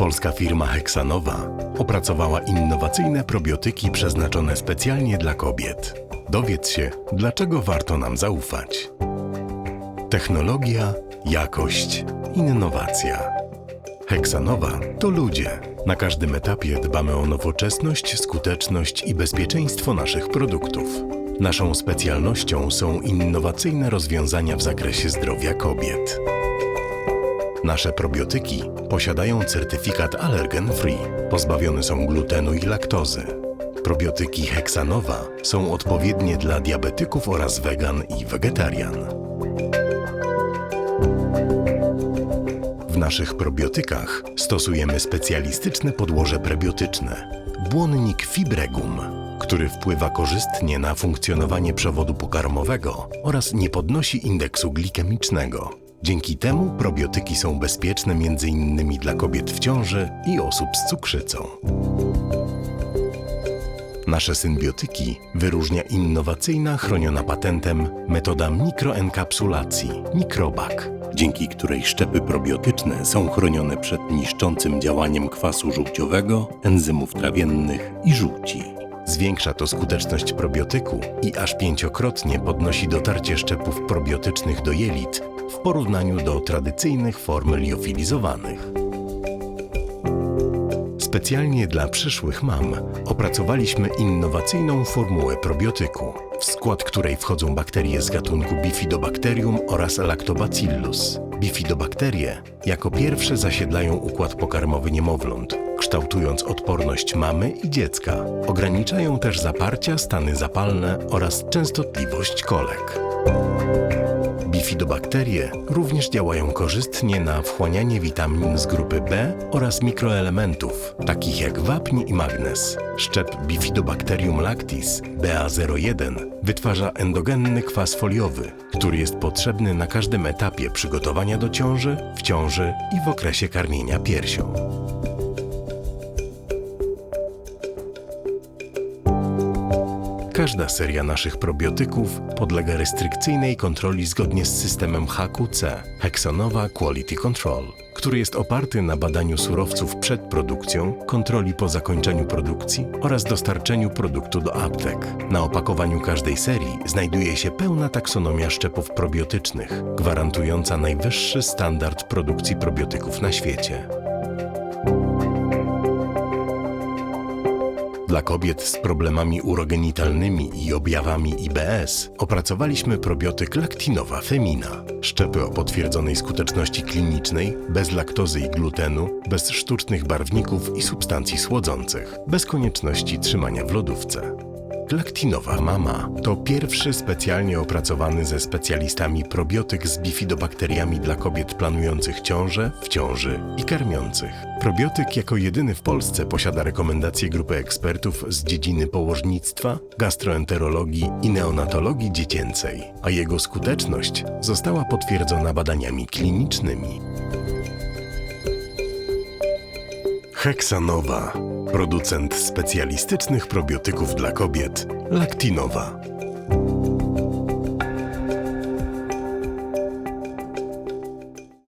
Polska firma Heksanowa opracowała innowacyjne probiotyki przeznaczone specjalnie dla kobiet. Dowiedz się, dlaczego warto nam zaufać. Technologia, jakość, innowacja. Heksanowa to ludzie. Na każdym etapie dbamy o nowoczesność, skuteczność i bezpieczeństwo naszych produktów. Naszą specjalnością są innowacyjne rozwiązania w zakresie zdrowia kobiet. Nasze probiotyki posiadają certyfikat allergen free, pozbawione są glutenu i laktozy. Probiotyki Heksanowa są odpowiednie dla diabetyków oraz wegan i wegetarian. W naszych probiotykach stosujemy specjalistyczne podłoże prebiotyczne. Błonnik Fibregum, który wpływa korzystnie na funkcjonowanie przewodu pokarmowego oraz nie podnosi indeksu glikemicznego. Dzięki temu probiotyki są bezpieczne m.in. dla kobiet w ciąży i osób z cukrzycą. Nasze symbiotyki wyróżnia innowacyjna, chroniona patentem metoda mikroenkapsulacji Microbac, dzięki której szczepy probiotyczne są chronione przed niszczącym działaniem kwasu żółciowego, enzymów trawiennych i żółci. Zwiększa to skuteczność probiotyku i aż pięciokrotnie podnosi dotarcie szczepów probiotycznych do jelit w porównaniu do tradycyjnych form liofilizowanych. Specjalnie dla przyszłych mam opracowaliśmy innowacyjną formułę probiotyku, w skład której wchodzą bakterie z gatunku Bifidobacterium oraz Lactobacillus. Bifidobakterie jako pierwsze zasiedlają układ pokarmowy niemowląt, kształtując odporność mamy i dziecka. Ograniczają też zaparcia, stany zapalne oraz częstotliwość kolek. Bifidobakterie również działają korzystnie na wchłanianie witamin z grupy B oraz mikroelementów, takich jak wapń i magnez. Szczep Bifidobacterium lactis BA01 wytwarza endogenny kwas foliowy, który jest potrzebny na każdym etapie przygotowania do ciąży, w ciąży i w okresie karmienia piersią. Każda seria naszych probiotyków podlega restrykcyjnej kontroli zgodnie z systemem HQC Hexonowa Quality Control, który jest oparty na badaniu surowców przed produkcją, kontroli po zakończeniu produkcji oraz dostarczeniu produktu do aptek. Na opakowaniu każdej serii znajduje się pełna taksonomia szczepów probiotycznych, gwarantująca najwyższy standard produkcji probiotyków na świecie. Dla kobiet z problemami urogenitalnymi i objawami IBS opracowaliśmy probiotyk Lactinowa Femina. Szczepy o potwierdzonej skuteczności klinicznej, bez laktozy i glutenu, bez sztucznych barwników i substancji słodzących, bez konieczności trzymania w lodówce. Laktinowa Mama to pierwszy specjalnie opracowany ze specjalistami probiotyk z bifidobakteriami dla kobiet planujących ciążę, w ciąży i karmiących. Probiotyk jako jedyny w Polsce posiada rekomendacje grupy ekspertów z dziedziny położnictwa, gastroenterologii i neonatologii dziecięcej, a jego skuteczność została potwierdzona badaniami klinicznymi. Heksanowa, producent specjalistycznych probiotyków dla kobiet, Laktinowa.